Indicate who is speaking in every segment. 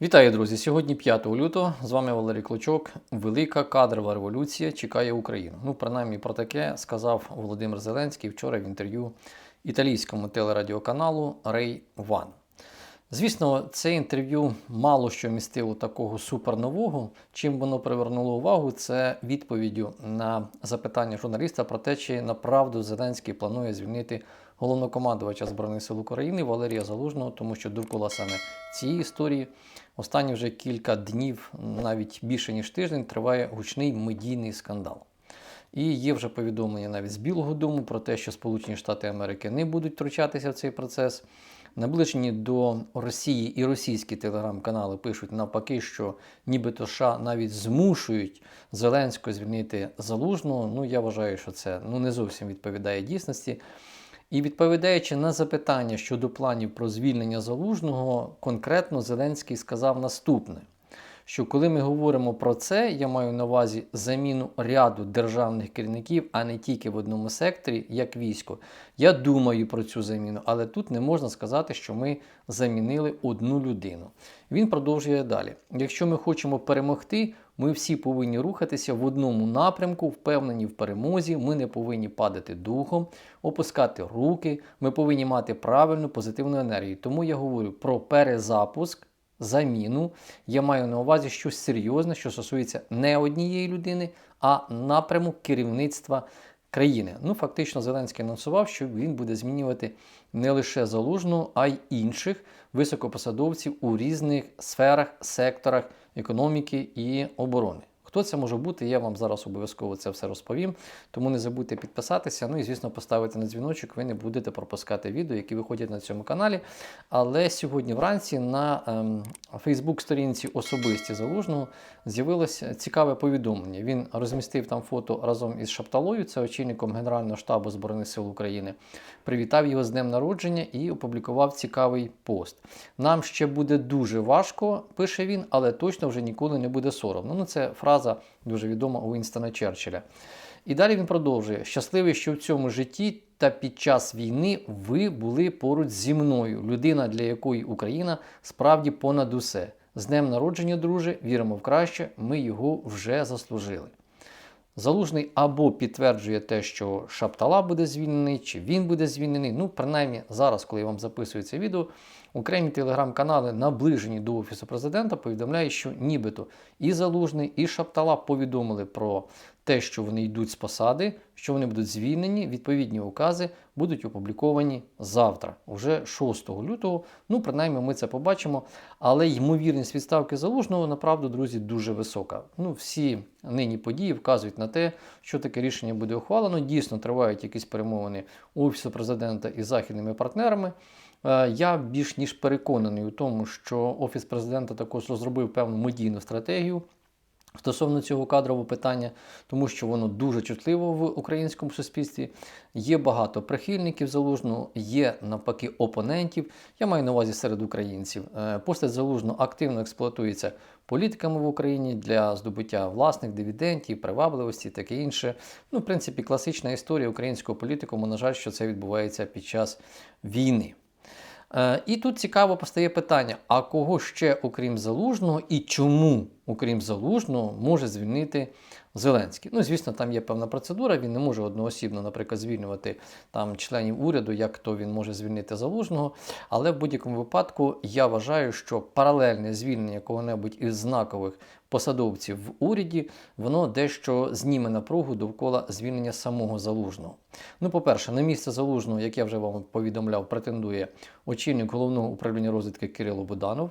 Speaker 1: Вітаю, друзі! Сьогодні 5 лютого. З вами Валерій Клочок. Велика кадрова революція чекає Україну. Ну, принаймні про таке сказав Володимир Зеленський вчора в інтерв'ю італійському телерадіоканалу Рей Ван. Звісно, це інтерв'ю мало що містило такого супернового. Чим воно привернуло увагу, це відповіддю на запитання журналіста про те, чи направду Зеленський планує звільнити головнокомандувача Збройних сил України Валерія Залужного, тому що довкола саме цієї історії останні вже кілька днів, навіть більше ніж тиждень, триває гучний медійний скандал. І є вже повідомлення навіть з Білого Дому про те, що Сполучені Штати Америки не будуть втручатися в цей процес. Наближені до Росії і російські телеграм-канали пишуть навпаки, що нібито США навіть змушують Зеленського звільнити залужного. Ну я вважаю, що це ну не зовсім відповідає дійсності. І відповідаючи на запитання щодо планів про звільнення залужного, конкретно Зеленський сказав наступне: що коли ми говоримо про це, я маю на увазі заміну ряду державних керівників, а не тільки в одному секторі, як військо. Я думаю про цю заміну, але тут не можна сказати, що ми замінили одну людину. Він продовжує далі: якщо ми хочемо перемогти, ми всі повинні рухатися в одному напрямку, впевнені в перемозі. Ми не повинні падати духом, опускати руки. Ми повинні мати правильну позитивну енергію. Тому я говорю про перезапуск. Заміну я маю на увазі щось серйозне, що стосується не однієї людини, а напряму керівництва країни. Ну, фактично, Зеленський анонсував, що він буде змінювати не лише залужну, а й інших високопосадовців у різних сферах, секторах економіки і оборони. Хто це може бути, я вам зараз обов'язково це все розповім. Тому не забудьте підписатися. Ну і, звісно, поставити на дзвіночок, ви не будете пропускати відео, які виходять на цьому каналі. Але сьогодні вранці на ем, Фейсбук-сторінці особисті залужного з'явилося цікаве повідомлення. Він розмістив там фото разом із Шапталою, це очільником Генерального штабу Збройних сил України. Привітав його з днем народження і опублікував цікавий пост. Нам ще буде дуже важко, пише він, але точно вже ніколи не буде соромно. Ну, це фраза дуже відома у Вінстона Черчилля. І далі він продовжує: щасливий, що в цьому житті та під час війни ви були поруч зі мною, людина, для якої Україна справді понад усе. З днем народження, друже, віримо в краще, ми його вже заслужили. Залужний або підтверджує те, що Шаптала буде звільнений, чи він буде звільнений. Ну, принаймні, зараз, коли я вам записую це відео, окремі телеграм-канали, наближені до Офісу президента, повідомляють, що нібито і Залужний, і Шаптала повідомили про те, що вони йдуть з посади, що вони будуть звільнені. Відповідні укази будуть опубліковані завтра, уже 6 лютого. Ну, принаймні, ми це побачимо. Але ймовірність відставки залужного, направду, друзі, дуже висока. Ну, всі нині події вказують на те, що таке рішення буде ухвалено. Дійсно, тривають якісь перемовини Офісу президента із західними партнерами. Е, Я більш ніж переконаний у тому, що Офіс президента також розробив певну медійну стратегію. Стосовно цього кадрового питання, тому що воно дуже чутливо в українському суспільстві. Є багато прихильників залужного, є навпаки опонентів. Я маю на увазі серед українців. Е, Постать залужного активно експлуатується політиками в Україні для здобуття власних дивідендів, привабливості, таке інше. Ну, в принципі, класична історія українського політикуму. На жаль, що це відбувається під час війни. Е, І тут цікаво постає питання: а кого ще, окрім залужного, і чому, окрім залужного, може звільнити Зеленський? Ну, звісно, там є певна процедура. Він не може одноосібно, наприклад, звільнювати там членів уряду, як то він може звільнити залужного. Але в будь-якому випадку я вважаю, що паралельне звільнення кого-небудь із знакових посадовців в уряді, воно дещо зніме напругу довкола звільнення самого залужного. Ну, по-перше, на місце залужного, як я вже вам повідомляв, претендує очільник головного управління розвідки Кирило Буданов.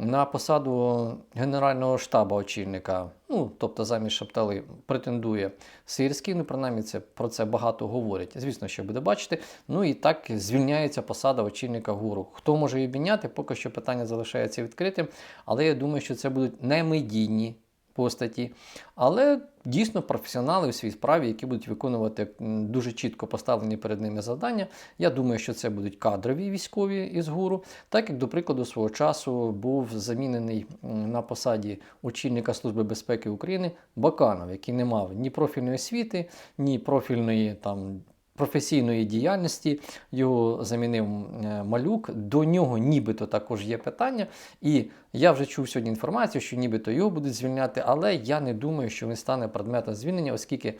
Speaker 1: На посаду Генерального штабу очільника, ну тобто замість Шаптали, претендує Сирський. Ну, принаймні, це про це багато говорять. Звісно, що буде бачити. Ну і так звільняється посада очільника ГУРу. Хто може її обміняти? Поки що питання залишається відкритим. Але я думаю, що це будуть не медійні постаті, але дійсно професіонали у своїй справі, які будуть виконувати дуже чітко поставлені перед ними завдання. Я думаю, що це будуть кадрові військові із ГУРу, так як, до прикладу, свого часу був замінений на посаді очільника Служби безпеки України Баканов, який не мав ні профільної освіти, ні профільної там професійної діяльності його замінив е, малюк. До нього нібито також є питання. І я вже чув сьогодні інформацію, що нібито його будуть звільняти, але я не думаю, що він стане предметом звільнення, оскільки.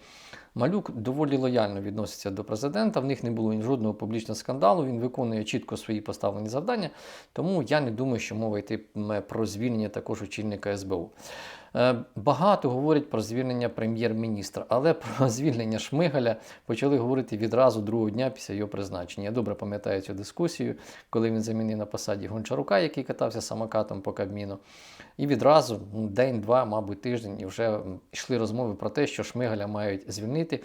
Speaker 1: Малюк доволі лояльно відноситься до президента. В них не було жодного публічного скандалу. Він виконує чітко свої поставлені завдання. Тому я не думаю, що мова йтиме про звільнення також очільника СБУ. Е, Багато говорять про звільнення прем'єр-міністра, але про звільнення Шмигаля почали говорити відразу другого дня після його призначення. Я добре пам'ятаю цю дискусію, коли він замінив на посаді Гончарука, який катався самокатом по Кабміну. І відразу ну, день-два, мабуть, тиждень, і вже йшли розмови про те, що Шмигаля мають звільнити.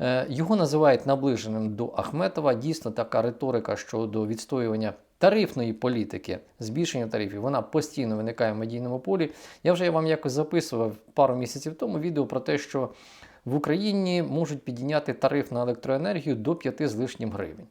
Speaker 1: Е, Його називають наближеним до Ахметова. Дійсно, така риторика щодо відстоювання. Тарифної політики, збільшення тарифів, вона постійно виникає в медійному полі. Я вже вам якось записував пару місяців тому відео про те, що в Україні можуть підняти тариф на електроенергію до 5 з лишнім гривень.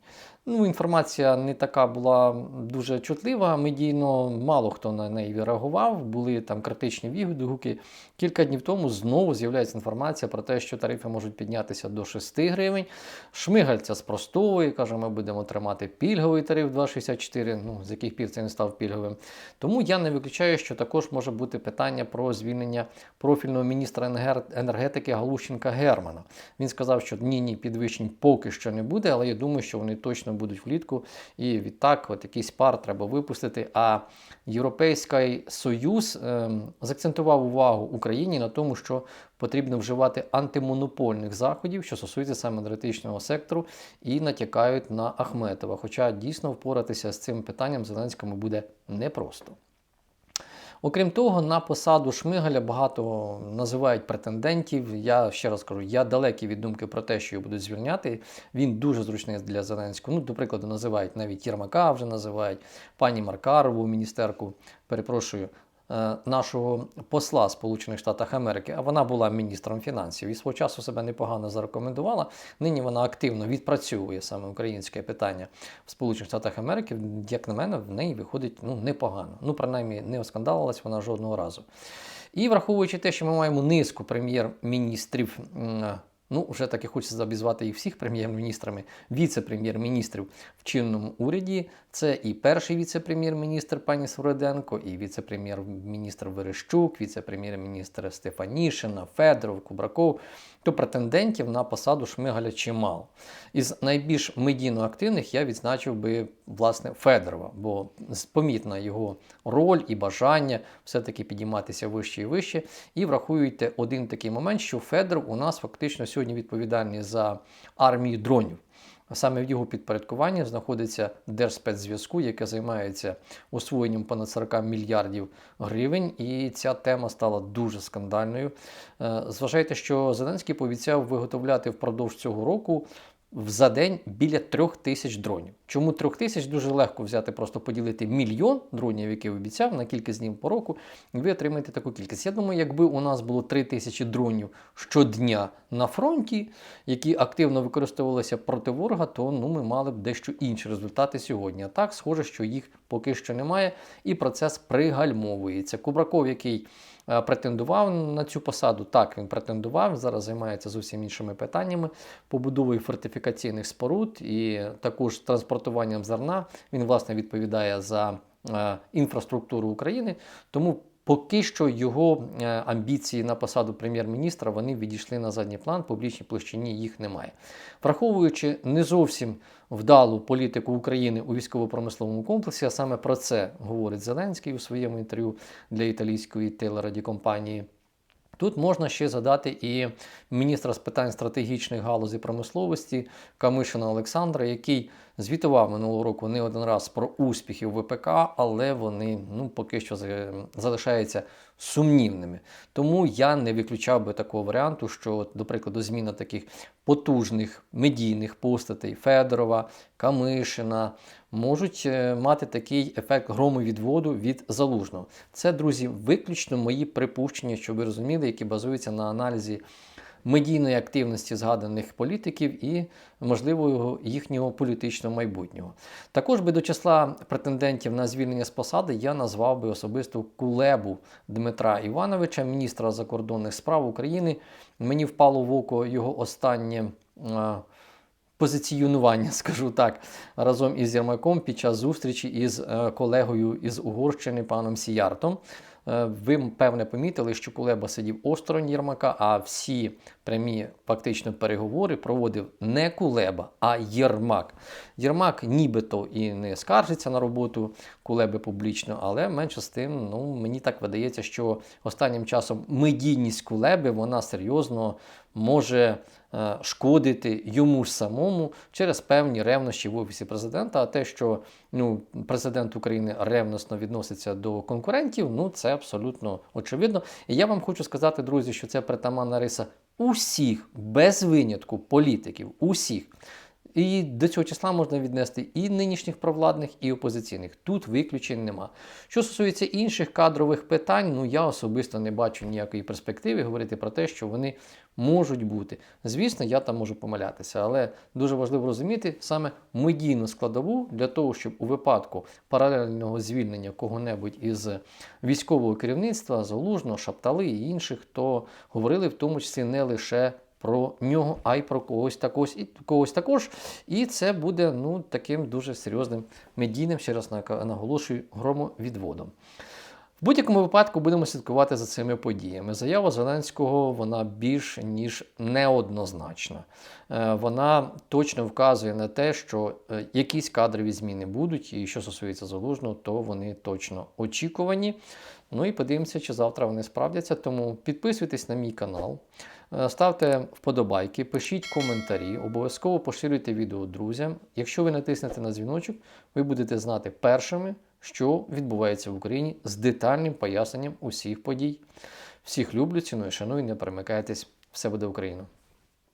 Speaker 1: Ну, Інформація не така була дуже чутлива, медійно, мало хто на неї реагував, були там критичні відгуки. Кілька днів тому знову з'являється інформація про те, що тарифи можуть піднятися до 6 гривень. Шмигаль це спростовує, каже, ми будемо тримати пільговий тариф 2,64, ну, з яких пів це не став пільговим. Тому я не виключаю, що також може бути питання про звільнення профільного міністра енергетики Галущенка Германа. Він сказав, що ні, ні, підвищень поки що не буде, але я думаю, що вони точно будуть влітку. І відтак, от якийсь пар треба випустити. А Європейський Союз ем, заакцентував увагу Україні на тому, що потрібно вживати антимонопольних заходів, що стосується саме енергетичного сектору, і натякають на Ахметова. Хоча дійсно впоратися з цим питанням Зеленському буде непросто. Окрім того, на посаду Шмигаля багато називають претендентів. Я ще раз кажу, я далекий від думки про те, що його будуть звільняти. Він дуже зручний для Зеленського. Ну, до прикладу, називають навіть Єрмака вже називають, пані Маркарову, міністерку. Перепрошую, нашого посла Сполучених Штатів Америки, а вона була міністром фінансів і свого часу себе непогано зарекомендувала. Нині вона активно відпрацьовує саме українське питання в Сполучених Штатах Америки. Як на мене, в неї виходить ну, непогано. Ну, принаймні, не оскандалилась вона жодного разу. І враховуючи те, що ми маємо низку прем'єр-міністрів Ну, вже таки хочеться обізвати їх всіх прем'єр-міністрами, віце-прем'єр-міністрів в чинному уряді. Це і перший віце-прем'єр-міністр пані Свороденко, і віце-прем'єр-міністр Верещук, віце-прем'єр-міністр Стефанішина, Федоров, Кубраков. То претендентів на посаду Шмигаля чимало. Із найбільш медійно активних я відзначив би власне Федорова, бо помітна його роль і бажання все-таки підійматися вище і вище. І врахуєте один такий момент, що Федоров у нас фактично сьогодні відповідальний за армію дронів. Саме в його підпорядкуванні знаходиться Держспецзв'язку, яке займається освоєнням понад 40 мільярдів гривень, і ця тема стала дуже скандальною. Е, зважайте, що Зеленський пообіцяв виготовляти впродовж цього року за день біля трьох тисяч дронів. Чому трьох тисяч дуже легко взяти, просто поділити мільйон дронів, які обіцяв на кількість днів по року, і ви отримаєте таку кількість. Я думаю, якби у нас було три тисячі дронів щодня на фронті, які активно використовувалися проти ворога, то ну, ми мали б дещо інші результати сьогодні. А так, схоже, що їх поки що немає, і процес пригальмовується. Кубраков, який Е, претендував на цю посаду. Так, він претендував, зараз займається зовсім іншими питаннями, побудовою фортифікаційних споруд і також транспортуванням зерна. Він, власне, відповідає за е, інфраструктуру України. Тому Поки що його е, амбіції на посаду прем'єр-міністра вони відійшли на задній план, публічній площині їх немає. Враховуючи не зовсім вдалу політику України у військово-промисловому комплексі, а саме про це говорить Зеленський у своєму інтерв'ю для італійської телерадіокомпанії. Тут можна ще задати і міністра з питань стратегічних галузей промисловості Камишина Олександра, який звітував минулого року не один раз про успіхи в ВПК, але вони ну, поки що залишаються сумнівними. Тому я не виключав би такого варіанту, що, до прикладу, зміна таких потужних медійних постатей Федорова, Камишина можуть е, мати такий ефект громовідводу від залужного. Це, друзі, виключно мої припущення, щоб ви розуміли, які базуються на аналізі медійної активності згаданих політиків і, можливо, їхнього політичного майбутнього. Також би до числа претендентів на звільнення з посади я назвав би особисто Кулебу Дмитра Івановича, міністра закордонних справ України. Мені впало в око його останнє позиціонування, скажу так, разом із Єрмаком під час зустрічі із е, колегою із Угорщини паном Сіяртом. Е, Ви, певне, помітили, що Кулеба сидів осторонь Єрмака, а всі прямі фактично переговори проводив не Кулеба, а Єрмак. Єрмак нібито і не скаржиться на роботу Кулеби публічно, але менше з тим, ну мені так видається, що останнім часом медійність Кулеби вона серйозно може е, шкодити йому ж самому через певні ревнощі в офісі президента. А те, що ну, президент України ревносно відноситься до конкурентів, ну це абсолютно очевидно. І я вам хочу сказати, друзі, що це притаманна риса усіх, без винятку політиків, усіх. І до цього числа можна віднести і нинішніх провладних, і опозиційних. Тут виключень нема. Що стосується інших кадрових питань, ну я особисто не бачу ніякої перспективи говорити про те, що вони можуть бути. Звісно, я там можу помилятися, але дуже важливо розуміти саме медійну складову для того, щоб у випадку паралельного звільнення кого-небудь із військового керівництва, Залужного, Шаптали і інших, хто говорили в тому числі не лише про нього, а й про когось також і когось також. І це буде ну, таким дуже серйозним медійним, ще раз наголошую, громовідводом. В будь-якому випадку будемо слідкувати за цими подіями. Заява Зеленського вона більш ніж неоднозначна. Е, Вона точно вказує на те, що е, якісь кадрові зміни будуть, і що стосується залужного, то вони точно очікувані. Ну і подивимося, чи завтра вони справдяться. Тому підписуйтесь на мій канал, ставте вподобайки, пишіть коментарі, обов'язково поширюйте відео друзям. Якщо ви натиснете на дзвіночок, ви будете знати першими, що відбувається в Україні з детальним поясненням усіх подій. Всіх люблю, ціную, шаную, не перемикайтесь. Все буде Україна!